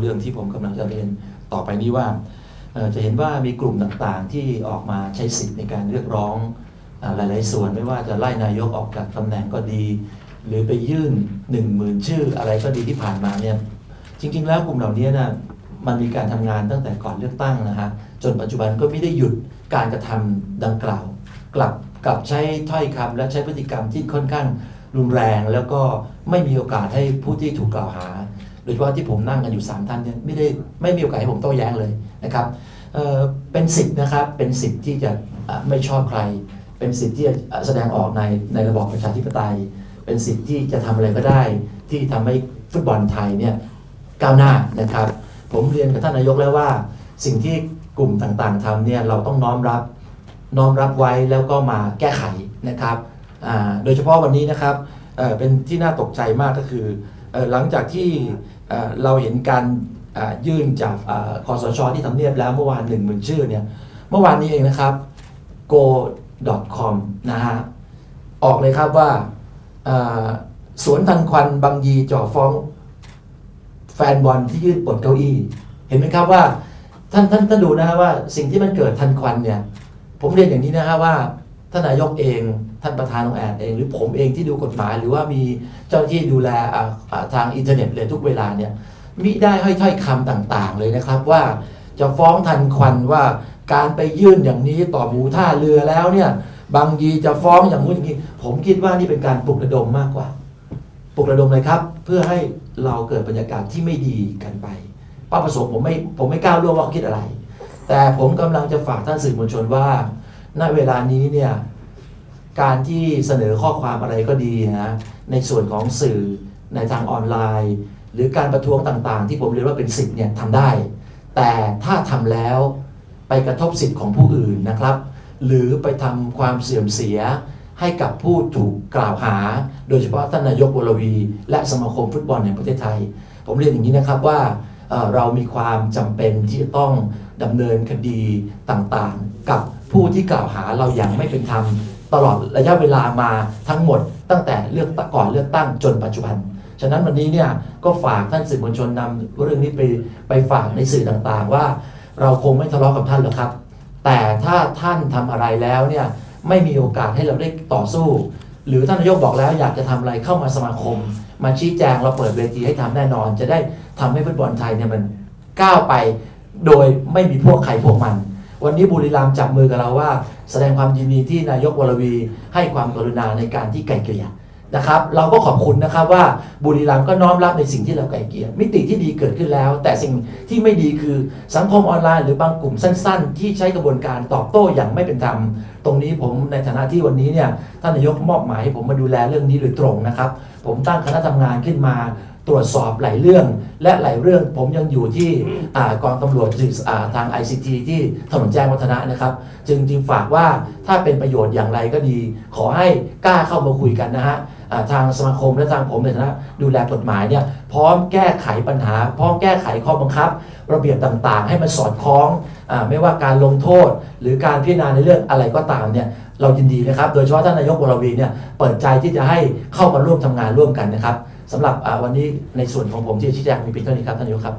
เรื่องที่ผมกำลังจะเรียนต่อไปนี้ว่าจะเห็นว่ามีกลุ่มต่างๆ ที่ออกมาใช้สิทธิ์ในการเรียกร้องหลาย ๆ ส่วนไม่ว่าจะไล่นายกออกจากตำแหน่งก็ดี หรือไปยื่นหนึ่งหมื่นชื่ออะไรก็ดีที่ผ่านมาเนี่ยจริง ๆ แล้วกลุ่มเหล่านี้นะมันมีการทำงานตั้งแต่ก่อนเลือกตั้งนะฮะจนปัจจุบันก็ไม่ได้หยุดการกระทำดังกล่าว กลับกลับใช้ถ้อยคำและใช้พฤติกรรมที่ค่อนข้างรุนแรง แล้วก็ไม่มีโอกาสให้ผู้ที่ถูกกล่าวหา โดยเฉพาะที่ผมนั่งกันอยู่ 3 ท่านเนี่ยไม่ได้ไม่มีโอกาสให้ผมโต้แย้งเลยนะครับเเป็นสิทธิ์นะครับเป็นสิทธิ์ที่จะไม่ชอบใคร เป็นสิทธิ์ที่จะแสดงออกในในระบอบประชาธิปไตย เป็นสิทธิ์ที่จะทำอะไรก็ได้ ที่ทำให้ฟุตบอลไทยเนี่ยก้าวหน้านะครับ ผมเรียนกับท่านนายกแล้วว่า สิ่งที่กลุ่มต่างๆทำเนี่ยเราต้องน้อมรับน้อมรับไว้แล้วก็มาแก้ไขนะครับโดยเฉพาะวันนี้นะครับเเป็นที่น่าตกใจมากก็คืออหลังจากที่ เราเห็นการยื่นจากอคอสชที่ทำเนียบแล้วเมื่อวานหนึ่งหมื่นชื่อเนี่ยเมื่อวานนี้เองนะครับ go.com นะฮะออกเลยครับว่าอ่าสวนทันควันบางยีจ่อฟ้องแฟนบอลที่ยื่นปลดเก้าอี้ เห็นไหมครับว่าท่านท่านท่านดูนะฮะว่าสิ่งที่มันเกิดทันควันเนี่ย ผมเรียนอย่างนี้นะฮะว่าท่านนายกเอง ท่านประธานองแอดเอง หรือผมเองที่ดูกฎหมาย หรือว่ามีเจ้าหน้าที่ดูแลทางอินเทอร์เน็ตเลยทุกเวลาเนี่ยมิได้ให้ถ้อยคำต่างๆ เลยนะครับว่าจะฟ้องทันควันว่าการไปยื่นอย่างนี้ต่อหมูท่าเรือแล้วเนี่ยบางยีจะฟ้องอย่างนู้นอย่างนี้ ผมคิดว่านี่เป็นการปลุกระดมมากกว่า ปลุกระดมเลยครับ เพื่อให้เราเกิดบรรยากาศที่ไม่ดีกันไปเป้าประสงค์ผมไม่ผมไม่กล้าวล่วงว่าเขาคิดอะไร แต่ผมกำลังจะฝากท่านสื่อมวลชนว่า ณเวลานี้เนี่ย การที่เสนอข้อความอะไรก็ดีนะในส่วนของสื่อในทางออนไลน์ หรือการประท้วงต่างๆ ที่ผมเรียนว่าเป็นสิทธิ์เนี่ยทำได้ แต่ถ้าทำแล้วไปกระทบสิทธิ์ของผู้อื่นนะครับ หรือไปทำความเสื่อมเสียให้กับผู้ถูกกล่าวหา โดยเฉพาะท่านนายกวรวี และสมาคมฟุตบอลแห่งประเทศไทย ผมเรียนอย่างนี้นะครับว่าเอ่อเรามีความจำเป็นที่จะต้องดำเนินคดีต่างๆ กับ ผู้ที่กล่าวหาเราอย่างไม่เป็นธรรมตลอดระยะเวลามาทั้งหมด ตั้งแต่เลือกก่อนเลือกตั้งจนปัจจุบัน ฉะนั้นวันนี้เนี่ยก็ฝากท่านสื่อมวลชนนำเรื่องนี้ไปไปฝากในสื่อต่างๆ ว่า เราคงไม่ทะเลาะกับท่านหรอกครับ แต่ถ้าท่านทำอะไรแล้วเนี่ยไม่มีโอกาสให้เราได้ต่อสู้ หรือท่านนายกบอกแล้วอยากจะทำอะไรเข้ามาสมาคม มาชี้แจงเราเปิดเวทีให้ทำแน่นอน จะได้ทำให้ฟุตบอลไทยเนี่ยมันก้าวไป โดยไม่มีพวกใครพวกมัน วันนี้บุรีรัมย์จับมือกับเราว่า แสดงความยินดีที่นายกวรวีให้ความกรุณาในการที่ไกลเกลี่ยนะครับ เราก็ขอบคุณนะครับว่าบุรีรัมย์ก็น้อมรับในสิ่งที่เราไกลเกลี่ยมิติที่ดีเกิดขึ้นแล้ว แต่สิ่งที่ไม่ดีคือสังคมออนไลน์หรือบางกลุ่มสั้น ๆ ที่ใช้กระบวนการตอบโต้อย่างไม่เป็นธรรมตรงนี้ผมในฐานะที่วันนี้เนี่ยท่านนายกมอบหมายให้ผมมาดูแลเรื่องนี้โดยตรงนะครับ ผมตั้งคณะทำงานขึ้นมา ตรวจสอบหลายเรื่อง และหลายเรื่องผมยังอยู่ที่อกองตำรวจสืบอ่าทาง ICT ที่ถนนแจ้งวัฒนะนะครับ จึงจึงฝากว่าถ้าเป็นประโยชน์อย่างไรก็ดี ขอให้กล้าเข้ามาคุยกันนะฮะ ทางสมาคมและทางผมในฐานะดูแลกฎหมายเนี่ยพร้อมแก้ไขปัญหา พร้อมแก้ไขข้อบังคับ ระเบียบต่างๆ ให้มันสอดคล้องอไม่ว่าการลงโทษ หรือการพิจารณาในเรื่องอะไรก็ตามเนี่ยเรายินดีนะครับ โดยเฉพาะท่านนายกวรวีเนี่ยเปิดใจที่จะให้เข้ามาร่วมทำงานร่วมกันนะครับสำหรับวันนี้ในส่วนของผมที่จะชี้แจงมีเพียงเท่านี้ครับท่านนายกครับ